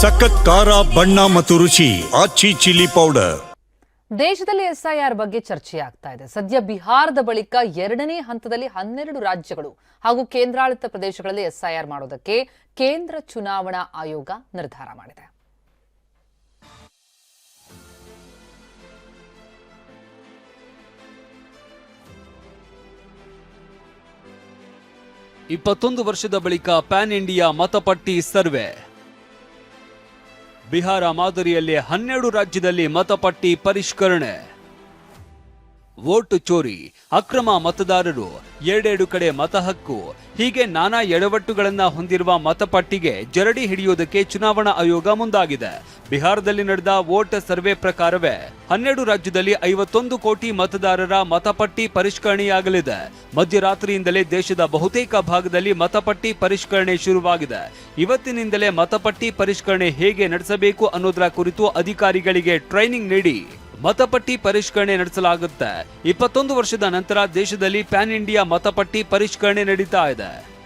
ಸಖತ್ ಖಾರ ಬಣ್ಣ ಮತ್ತು ರುಚಿ ಆಚಿ ಚಿಲ್ಲಿ ಪೌಡರ್. ದೇಶದಲ್ಲಿ ಎಸ್ಐಆರ್ ಬಗ್ಗೆ ಚರ್ಚೆ ಆಗ್ತಾ ಇದೆ. ಸದ್ಯ ಬಿಹಾರದ ಬಳಿಕ ಎರಡನೇ ಹಂತದಲ್ಲಿ ಹನ್ನೆರಡು ರಾಜ್ಯಗಳು ಹಾಗೂ ಕೇಂದ್ರಾಡಳಿತ ಪ್ರದೇಶಗಳಲ್ಲಿ ಎಸ್ಐಆರ್ ಮಾಡೋದಕ್ಕೆ ಕೇಂದ್ರ ಚುನಾವಣಾ ಆಯೋಗ ನಿರ್ಧಾರ ಮಾಡಿದೆ. ಇಪ್ಪತ್ತೊಂದು ವರ್ಷದ ಬಳಿಕ ಪ್ಯಾನ್ ಇಂಡಿಯಾ ಮತಪಟ್ಟಿ ಸರ್ವೆ. ಬಿಹಾರ ಮಾದರಿಯಲ್ಲಿ ಹನ್ನೆರಡು ರಾಜ್ಯದಲ್ಲಿ ಮತಪಟ್ಟಿ ಪರಿಷ್ಕರಣೆ. ವೋಟ್ ಚೋರಿ, ಅಕ್ರಮ ಮತದಾರರು, ಎರಡೆರಡು ಕಡೆ ಮತ ಹಕ್ಕು, ಹೀಗೆ ನಾನಾ ಎಡವಟ್ಟುಗಳನ್ನ ಹೊಂದಿರುವ ಮತಪಟ್ಟಿಗೆ ಜರಡಿ ಹಿಡಿಯುವುದಕ್ಕೆ ಚುನಾವಣಾ ಆಯೋಗ ಮುಂದಾಗಿದೆ. ಬಿಹಾರದಲ್ಲಿ ನಡೆದ ವೋಟ್ ಸರ್ವೆ ಪ್ರಕಾರವೇ ಹನ್ನೆರಡು ರಾಜ್ಯದಲ್ಲಿ ಐವತ್ತೊಂದು ಕೋಟಿ ಮತದಾರರ ಮತಪಟ್ಟಿ ಪರಿಷ್ಕರಣೆಯಾಗಲಿದೆ. ಮಧ್ಯರಾತ್ರಿಯಿಂದಲೇ ದೇಶದ ಬಹುತೇಕ ಭಾಗದಲ್ಲಿ ಮತಪಟ್ಟಿ ಪರಿಷ್ಕರಣೆ ಶುರುವಾಗಿದೆ. ಇವತ್ತಿನಿಂದಲೇ ಮತಪಟ್ಟಿ ಪರಿಷ್ಕರಣೆ ಹೇಗೆ ನಡೆಸಬೇಕು ಅನ್ನೋದರ ಕುರಿತು ಅಧಿಕಾರಿಗಳಿಗೆ ಟ್ರೈನಿಂಗ್ ನೀಡಿ ಮತಪಟ್ಟಿ ಪರಿಷ್ಕರಣೆ ನಡೆಸಲಾಗುತ್ತೆ. ಇಪ್ಪತ್ತೊಂದು ವರ್ಷದ ನಂತರ ದೇಶದಲ್ಲಿ ಪ್ಯಾನ್ ಇಂಡಿಯಾ ಮತಪಟ್ಟಿ ಪರಿಷ್ಕರಣೆ ನಡೀತಾ ಇದೆ.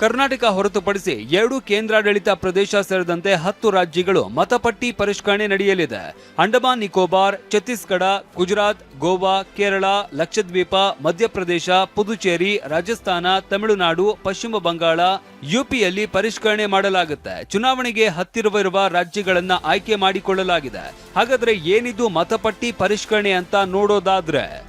ಕರ್ನಾಟಕ ಹೊರತುಪಡಿಸಿ ಎರಡು ಕೇಂದ್ರಾಡಳಿತ ಪ್ರದೇಶ ಸೇರಿದಂತೆ ಹತ್ತು ರಾಜ್ಯಗಳು ಮತಪಟ್ಟಿ ಪರಿಷ್ಕರಣೆ ನಡೆಯಲಿದೆ. ಅಂಡಮಾನ್, ನಿಕೋಬಾರ್, ಛತ್ತೀಸ್ಗಢ, ಗುಜರಾತ್, ಗೋವಾ, ಕೇರಳ, ಲಕ್ಷದ್ವೀಪ, ಮಧ್ಯಪ್ರದೇಶ, ಪುದುಚೇರಿ, ರಾಜಸ್ಥಾನ, ತಮಿಳುನಾಡು, ಪಶ್ಚಿಮ ಬಂಗಾಳ, ಯುಪಿಯಲ್ಲಿ ಪರಿಷ್ಕರಣೆ ಮಾಡಲಾಗುತ್ತೆ. ಚುನಾವಣೆಗೆ ಹತ್ತಿರವಿರುವ ರಾಜ್ಯಗಳನ್ನ ಆಯ್ಕೆ ಮಾಡಿಕೊಳ್ಳಲಾಗಿದೆ. ಹಾಗಾದ್ರೆ ಏನಿದು ಮತಪಟ್ಟಿ ಪರಿಷ್ಕರಣೆ ಅಂತ ನೋಡೋದಾದ್ರೆ?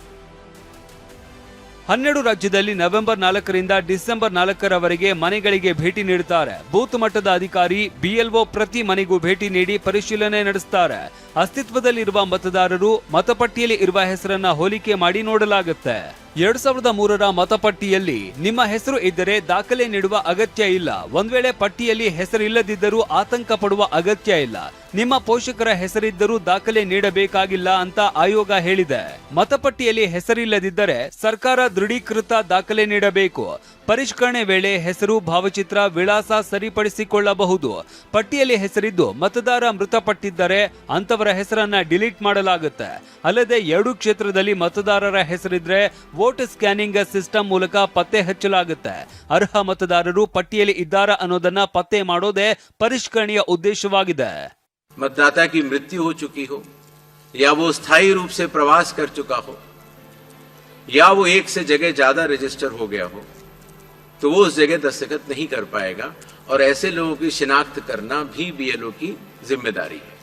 ಹನ್ನೆರಡು ರಾಜ್ಯದಲ್ಲಿ ನವೆಂಬರ್ ನಾಲ್ಕರಿಂದ ಡಿಸೆಂಬರ್ ನಾಲ್ಕರವರೆಗೆ ಮನೆಗಳಿಗೆ ಭೇಟಿ ನೀಡುತ್ತಾರೆ. ಬೂತ್ ಮಟ್ಟದ ಅಧಿಕಾರಿ ಬಿಎಲ್ಒ ಪ್ರತಿ ಮನೆಗೂ ಭೇಟಿ ನೀಡಿ ಪರಿಶೀಲನೆ ನಡೆಸುತ್ತಾರೆ ಅಸ್ತಿತ್ವದಲ್ಲಿರುವ ಮತದಾರರು ಮತಪಟ್ಟಿಯಲ್ಲಿ ಇರುವ ಹೆಸರನ್ನ ಹೋಲಿಕೆ ಮಾಡಿ ನೋಡಲಾಗುತ್ತೆ. ಎರಡ್ ಸಾವಿರದ ಮೂರರ ಮತಪಟ್ಟಿಯಲ್ಲಿ ನಿಮ್ಮ ಹೆಸರು ಇದ್ದರೆ ದಾಖಲೆ ನೀಡುವ ಅಗತ್ಯ ಇಲ್ಲ. ಒಂದ್ ವೇಳೆ ಪಟ್ಟಿಯಲ್ಲಿ ಹೆಸರಿಲ್ಲದಿದ್ದರೂ ಆತಂಕ ಪಡುವ ಅಗತ್ಯ ಇಲ್ಲ. ನಿಮ್ಮ ಪೋಷಕರ ಹೆಸರಿದ್ದರೂ ದಾಖಲೆ ನೀಡಬೇಕಾಗಿಲ್ಲ ಅಂತ ಆಯೋಗ ಹೇಳಿದೆ. ಮತಪಟ್ಟಿಯಲ್ಲಿ ಹೆಸರಿಲ್ಲದಿದ್ದರೆ ಸರ್ಕಾರ ದೃಢೀಕೃತ ದಾಖಲೆ ನೀಡಬೇಕು. ಪರಿಷ್ಕರಣೆ ವೇಳೆ ಹೆಸರು, ಭಾವಚಿತ್ರ, ವಿಳಾಸ ಸರಿಪಡಿಸಿಕೊಳ್ಳಬಹುದು. ಪಟ್ಟಿಯಲ್ಲಿ ಹೆಸರಿದ್ದು ಮತದಾರ ಮೃತಪಟ್ಟಿದ್ದರೆ ಅಂತವರ ಹೆಸರನ್ನ ಡಿಲೀಟ್ ಮಾಡಲಾಗುತ್ತೆ. ಅಲ್ಲದೆ ಎರಡು ಕ್ಷೇತ್ರದಲ್ಲಿ ಮತದಾರರ ಹೆಸರಿದ್ರೆ ವೋಟ್ ಸ್ಕ್ಯಾನಿಂಗ್ ಸಿಸ್ಟಮ್ ಮೂಲಕ ಪತ್ತೆ ಹಚ್ಚಲಾಗುತ್ತೆ ಅರ್ಹ ಮತದಾರರು ಪಟ್ಟಿಯಲ್ಲಿ ಇದ್ದಾರಾ ಅನ್ನೋದನ್ನ ಪತ್ತೆ ಮಾಡೋದೇ ಪರಿಷ್ಕರಣೆಯ ಉದ್ದೇಶವಾಗಿದೆ मतदाता की मृत्यु हो चुकी हो या वो स्थायी रूप से प्रवास कर चुका हो या वो एक से जगह ज्यादा रजिस्टर हो गया हो तो वो उस जगह दस्तखत नहीं कर पाएगा और ऐसे लोगों की शिनाख्त करना भी बीएलओ की जिम्मेदारी है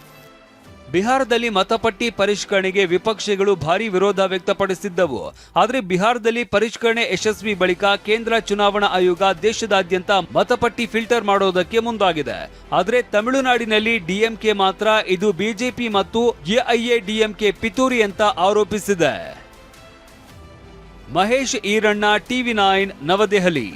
ಬಿಹಾರದಲ್ಲಿ ಮತಪಟ್ಟಿ ಪರಿಷ್ಕರಣೆಗೆ ವಿಪಕ್ಷಗಳು ಭಾರಿ ವಿರೋಧ ವ್ಯಕ್ತಪಡಿಸಿದ್ದವು. ಆದರೆ ಬಿಹಾರದಲ್ಲಿ ಪರಿಷ್ಕರಣೆ ಯಶಸ್ವಿ ಬಳಿಕ ಕೇಂದ್ರ ಚುನಾವಣಾ ಆಯೋಗ ದೇಶದಾದ್ಯಂತ ಮತಪಟ್ಟಿ ಫಿಲ್ಟರ್ ಮಾಡೋದಕ್ಕೆ ಮುಂದಾಗಿದೆ. ಆದರೆ ತಮಿಳುನಾಡಿನಲ್ಲಿ ಡಿಎಂಕೆ ಮಾತ್ರ, ಇದು ಬಿಜೆಪಿ ಮತ್ತು ಎಐಎ ಡಿಎಂಕೆ ಪಿತೂರಿ ಅಂತ ಆರೋಪಿಸಿದೆ. Mahesh Iranna, TV nine, New Delhi.